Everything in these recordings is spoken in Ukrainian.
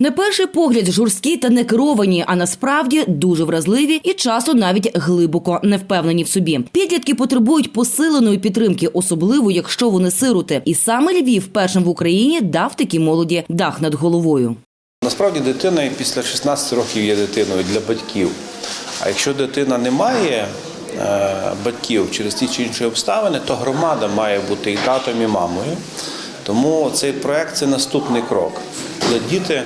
На перший погляд жорсткі та не керовані, а насправді дуже вразливі і часто навіть глибоко не впевнені в собі. Підлітки потребують посиленої підтримки, особливо якщо вони сироти. І саме Львів першим в Україні дав такій молоді дах над головою. Насправді дитина після 16 років є дитиною для батьків. А якщо дитина не має е, батьків через ті чи інші обставини, то громада має бути і татом, і мамою. Тому цей проект це наступний крок, коли діти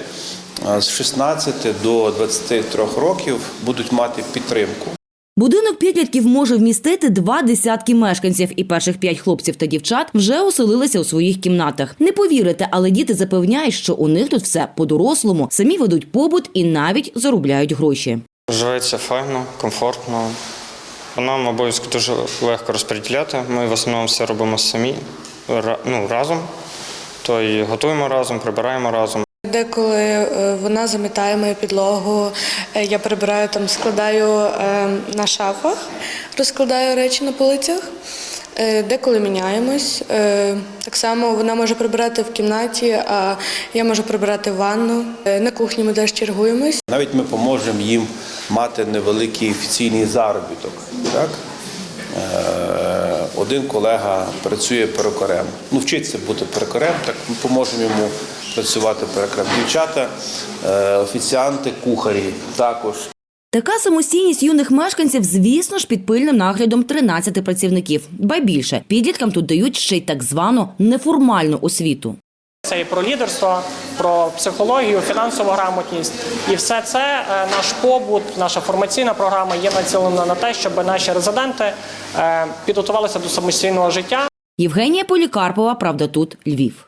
з 16 до 23 років будуть мати підтримку. Будинок підлітків може вмістити два десятки мешканців, і перших п'ять хлопців та дівчат вже оселилися у своїх кімнатах. Не повірите, але діти запевняють, що у них тут все по-дорослому, самі ведуть побут і навіть заробляють гроші. Живеться файно, комфортно. Нам обов'язки дуже легко розподіляти. Ми в основному все робимо самі ну, разом. То і готуємо разом, прибираємо разом. Деколи е, вона замітає мою підлогу, е, я прибираю там, складаю е, на шафах, розкладаю речі на полицях. Деколи міняємось. Так само вона може прибирати в кімнаті, а я можу прибирати ванну. На кухні ми теж чергуємось. Навіть ми поможемо їм мати невеликий офіційний заробіток. Так? Е, Один колега працює перукарем. Ну, вчиться бути перукарем, так ми поможемо йому працювати перукарем. Дівчата, е, офіціанти, кухарі також. Така самостійність юних мешканців, звісно ж, під пильним наглядом 13 працівників. Ба більше підліткам тут дають ще й так звану неформальну освіту. Це і про лідерство, про психологію, фінансову грамотність. І все це е, наш побут, наша формаційна програма є націлена на те, щоб наші резиденти е, підготувалися до самостійного життя. Євгенія Полікарпова, правда, тут Львів.